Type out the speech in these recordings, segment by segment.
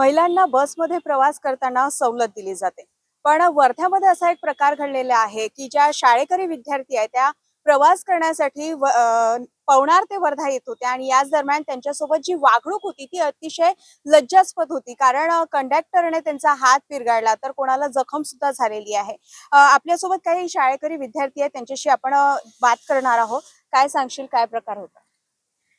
महिलांना बसमध्ये प्रवास करताना सवलत दिली जाते. पण वर्ध्यामध्ये असा एक प्रकार घडलेला आहे की ज्या शाळेकरी विद्यार्थी आहेत त्या प्रवास करण्यासाठी पवनार ते वर्धा येत होते आणि याच दरम्यान त्यांच्यासोबत जी वागणूक होती ती अतिशय लज्जास्पद होती. कारण कंडक्टरने त्यांचा हात पिरगाळला तर कोणाला जखम सुद्धा झालेली आहे. आपल्यासोबत काही शाळेकरी विद्यार्थी आहेत त्यांच्याशी आपण बात करणार आहोत. काय सांगशील? काय प्रकार होता?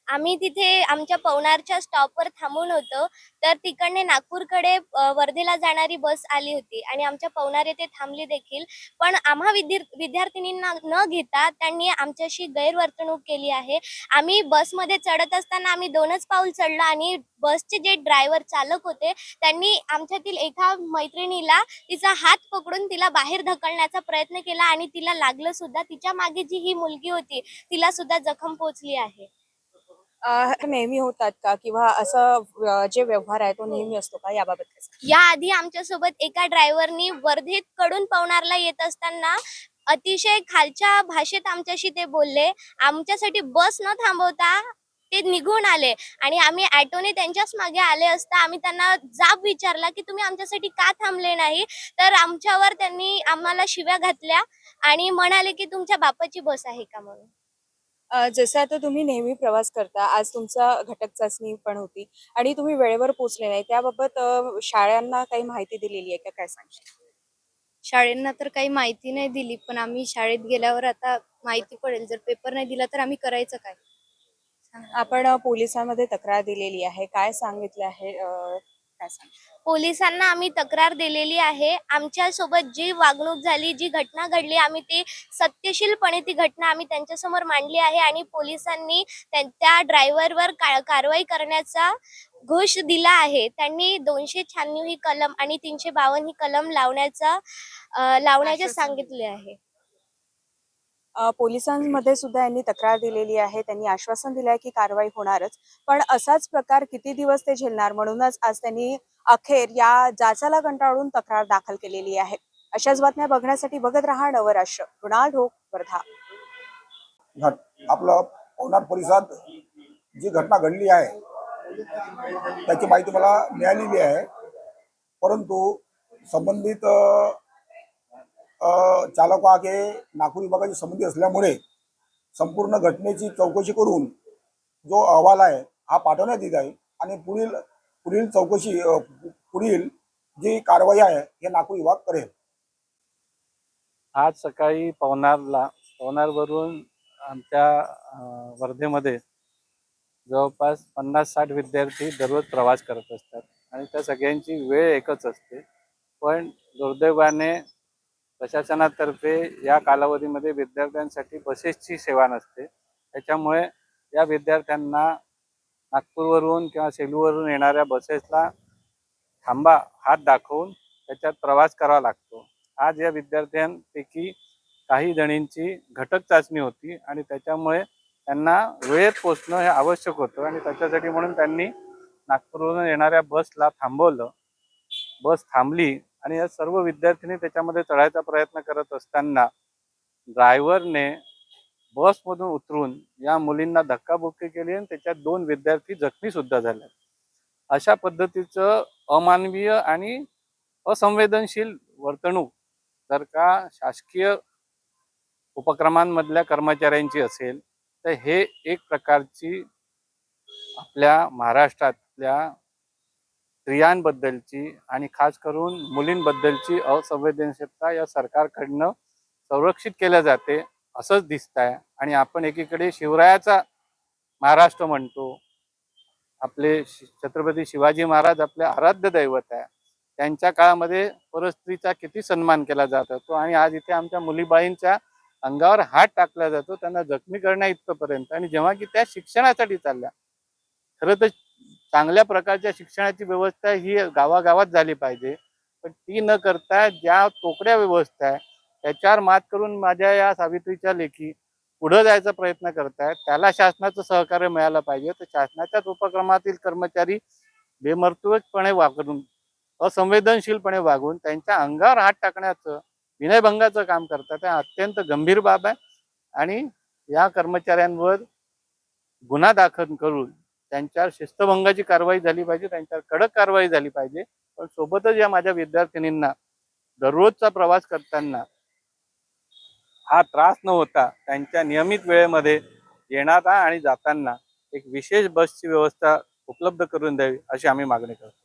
आम्ही तिथे आमच्या पवनारच्या स्टॉपवर थांबून होतो. तर तिकडने नागपूरकडे वर्धेला जाणारी बस आली होती आणि आमच्या पवनार येथे थांबली देखील. पण आम्हा विद्यार्थिनींना न घेता त्यांनी आमच्याशी गैरवर्तणूक केली आहे. आम्ही बसमध्ये चढत असताना आम्ही दोनच पाऊल चढलो आणि बसचे जे ड्रायव्हर चालक होते त्यांनी आमच्यातील एका मैत्रिणीला तिचा हात पकडून तिला बाहेर ढकलण्याचा प्रयत्न केला आणि तिला लागलं सुद्धा. तिच्यामागे जी ही मुलगी होती तिला सुद्धा जखम पोचली आहे. नेहमी होतात का? किंवा असं जे व्यवहार आहे तो नेहमी असतो का? याबाबत काय सांगशील? याआधी आमच्यासोबत एका ड्रायव्हरनी वर्धेत कडून पवनारला येत असताना अतिशय खालच्या भाषेत आमच्याशी ते बोलले. आमच्यासाठी बस न थांबवता ते निघून आले आणि आम्ही ॲटोने त्यांच्याच मागे आले असता आम्ही त्यांना जाब विचारला की तुम्ही आमच्यासाठी का थांबले नाही? तर आमच्यावर त्यांनी आम्हाला शिव्या घातल्या आणि म्हणाले की तुमच्या बापाची बस आहे का म्हणून? जसं आता तुम्ही नेहमी प्रवास करता आज तुमचा घटक चाचणी पण होती आणि तुम्ही वेळेवर पोहोचले नाही त्याबाबत शाळांना काही माहिती दिलेली आहे का? काय सांगशील? शाळेंना तर काही माहिती नाही दिली पण आम्ही शाळेत गेल्यावर आता माहिती पडेल. जर पेपर नाही दिला तर आम्ही करायचं काय? आपण पोलिसांमध्ये तक्रार दिलेली आहे. काय सांगितलं आहे पोलिसांना आम्ही तक्रार दिलेली आहे. आमच्यासोबत जी वागणूक झाली जी घटना घडली आम्ही ती सत्यशीलपणे ती घटना आम्ही त्यांच्यासमोर मांडली आहे आणि पोलिसांनी त्या- ड्रायव्हरवर कारवाई करण्याचा घोष दिला आहे. त्यांनी दोनशे शहाण्णव ही कलम आणि तीनशे बावन्न ही कलम लावण्याचा लावण्याचे सांगितले आहे. पोलिसांमध्ये सुद्धा यांनी तक्रार दिलेली आहे. त्यांनी आश्वासन दिलं आहे की कारवाई होणारच. पण असाच प्रकार किती दिवस ते झेलणार? म्हणूनच आज त्यांनी अखेर या जाचाला कंटाळून तक्रार दाखल केलेली आहे. अशाच बातम्या बघण्यासाठी बघत राहा नवराष्ट्र मृणाल ढोक वर्धा. आपलं पवनार परिसरात जी घटना घडली आहे त्याची माहिती मला मिळालेली आहे. परंतु संबंधित चालक वाहक हे नागपूर विभागाशी संबंधित असल्यामुळे संपूर्ण घटनेची चौकशी करून जो अहवाल आहे हा पाठवण्यात येत आहे आणि पुढील पुढील चौकशी पुढील जी कारवाई आहे हे नागपूर विभाग करेल. आज सकाळी पवनारला पवनारवरून आमच्या वर्धेमध्ये जवळपास पन्नास साठ विद्यार्थी दररोज प्रवास करत असतात आणि त्या सगळ्यांची वेळ एकच असते. पण दुर्दैवाने प्रशासनातर्फे या कालावधीमध्ये विद्यार्थ्यांसाठी बसेसची सेवा नसते. त्याच्यामुळे या विद्यार्थ्यांना नागपूरवरून किंवा सेलूवरून येणाऱ्या बसेसला थांबा हात दाखवून त्याच्यात प्रवास करावा लागतो. आज या विद्यार्थ्यांपैकी काही जणींची घटक चाचणी होती आणि त्याच्यामुळे त्यांना वेळेत पोचणं हे आवश्यक होतं आणि त्याच्यासाठी म्हणून त्यांनी नागपूरवरून येणाऱ्या बसला थांबवलं. बस थांबली. आणि या सर्व विद्यार्थ्यांनी त्याच्यामध्ये चढायचा प्रयत्न करत असताना ड्रायव्हरने बसमधून उतरून या मुलींना धक्काबुक्की केली आणि त्याच्यात दोन विद्यार्थी जखमी सुद्धा झाले. अशा पद्धतीचं अमानवीय आणि असंवेदनशील वर्तणूक जर का शासकीय उपक्रमांमधल्या कर्मचाऱ्यांची असेल तर हे एक प्रकारची आपल्या महाराष्ट्रातल्या स्त्रियांबद्दलची आणि खास करून मुलींबद्दलची असंवेदनशीलता या सरकारकडनं संरक्षित केल्या जाते असंच दिसत आहे आणि आपण एकीकडे शिवरायाचा महाराष्ट्र म्हणतो. आपले छत्रपती शिवाजी महाराज आपले आराध्य दैवत आहे. त्यांच्या काळामध्ये परस्त्रीचा किती सन्मान केला जात होतो आणि आज इथे आमच्या मुलीबाईंच्या अंगावर हात टाकला जातो. त्यांना जखमी करण्या इथपर्यंत. आणि जेव्हा की त्या शिक्षणासाठी चालल्या. खरं तर चांगल्या प्रकारच्या शिक्षणाची व्यवस्था ही गावागावात झाली पाहिजे. पण ती न करता ज्या तोकड्या व्यवस्था आहे त्याच्यावर मात करून माझ्या या सावित्रीच्या लेखी पुढं जायचा प्रयत्न करतायत. त्याला शासनाचं सहकार्य मिळालं पाहिजे. तर शासनाच्याच उपक्रमातील कर्मचारी बेमर्तुकपणे वागून असंवेदनशीलपणे वागून त्यांच्या अंगावर हात टाकण्याचं विनयभंगाचं काम करतात. त्या अत्यंत गंभीर बाब आहे. आणि या कर्मचाऱ्यांवर गुन्हा दाखल करून त्यांच्यावर शिस्तभंगाची कारवाई झाली पाहिजे त्यांच्यावर कडक कारवाई झाली पाहिजे. पण सोबतच या माझ्या विद्यार्थिनींना दररोजचा प्रवास करताना हा त्रास न होता त्यांच्या नियमित वेळेमध्ये येणारा आणि जाताना एक विशेष बसची व्यवस्था उपलब्ध करून द्यावी अशी आम्ही मागणी करतो.